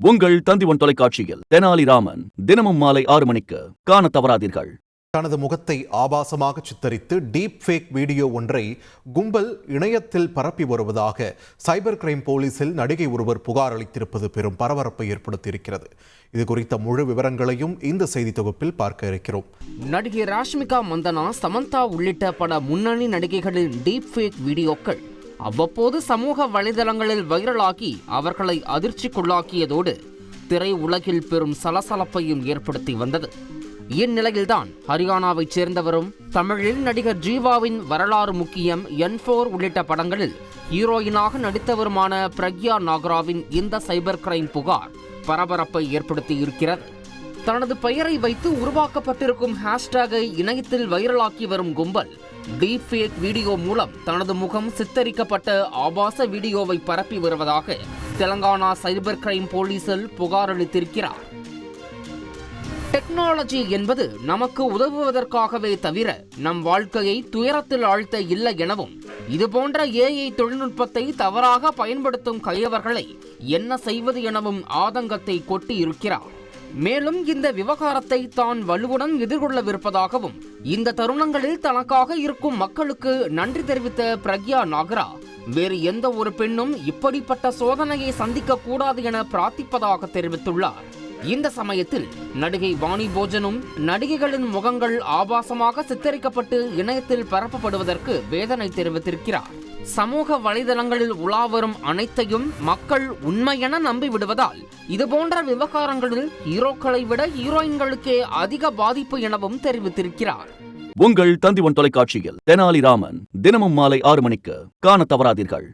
உங்கள் தந்திவன் தொலைக்காட்சியில் தெனாலிராமன் தினமும் மாலை ஆறு மணிக்கு காண தவறாதீர்கள். தனது முகத்தை ஆபாசமாக சித்தரித்து டீப் ஃபேக் வீடியோ ஒன்றை கும்பல் இணையத்தில் பரப்பி வருவதாக சைபர் கிரைம் போலீசில் நடிகை ஒருவர் புகார் அளித்திருப்பது பெரும் பரபரப்பை ஏற்படுத்தியிருக்கிறது. இது குறித்த முழு விவரங்களையும் இந்த செய்தி தொகுப்பில் பார்க்க இருக்கிறோம். நடிகை ராஷ்மிகா மந்தனா சமந்தா உள்ளிட்ட பல முன்னணி நடிகைகளின் டீப் ஃபேக் வீடியோக்கள் அவ்வப்போது சமூக வலைதளங்களில் வைரலாகி அவர்களை அதிர்ச்சிக்குள்ளாக்கியதோடு திரை உலகில் பெரும் சலசலப்பையும் ஏற்படுத்தி வந்தது. இந்நிலையில்தான் ஹரியானாவைச் சேர்ந்தவரும் தமிழில் நடிகர் ஜீவாவின் வரலாறு முக்கியம் என் ஃபோர் உள்ளிட்ட படங்களில் ஹீரோயினாக நடித்தவருமான பிரக்யா நாகராவின் இந்த சைபர் கிரைம் புகார் பரபரப்பை ஏற்படுத்தி இருக்கிறது தனது பெயரை வைத்து உருவாக்கப்பட்டிருக்கும் ஹேஷ்டேகை இணையத்தில் வைரலாக்கி வரும் கும்பல். டீப்ஃபேக் வீடியோ மூலம் தனது முகம் சித்தரிக்கப்பட்ட ஆபாச வீடியோவை பரப்பி வருவதாக தெலங்கானா சைபர் கிரைம் போலீசில் புகார் அளித்திருக்கிறார். டெக்னாலஜி என்பது நமக்கு உதவுவதற்காகவே தவிர நம் வாழ்க்கையை துயரத்தில் ஆழ்த்த இல்லை எனவும் இதுபோன்ற ஏஐ தொழில்நுட்பத்தை தவறாக பயன்படுத்தும் கையவர்களை என்ன செய்வது எனவும் ஆதங்கத்தை கொட்டி இருக்கிறார் மேலும் இந்த விவகாரத்தை தான் வலுவுடன் எதிர்கொள்ளவிருப்பதாகவும் இந்த தருணங்களில் தனக்காக இருக்கும் மக்களுக்கு நன்றி தெரிவித்த பிரக்யா நாகரா வேறு எந்த ஒரு பெண்ணும் இப்படிப்பட்ட சோதனையை சந்திக்க கூடாது என பிரார்த்திப்பதாக தெரிவித்துள்ளார். இந்த சமயத்தில் நடிகை வாணி போஜனும் நடிகைகளின் முகங்கள் ஆபாசமாக சித்தரிக்கப்பட்டு இணையத்தில் பரப்பப்படுவதற்கு வேதனை தெரிவித்திருக்கிறார். சமூக வலைதளங்களில் உலா வரும் அனைத்தையும் மக்கள் உண்மையென நம்பிவிடுவதால் இதுபோன்ற விவகாரங்களில் ஹீரோக்களை விட ஹீரோயின்களுக்கே அதிக பாதிப்பு எனவும் தெரிவித்திருக்கிறார். உங்கள் தந்திவன் தொலைக்காட்சியில் தெனாலிராமன் தினமும் மாலை ஆறு மணிக்கு காண தவறாதீர்கள்.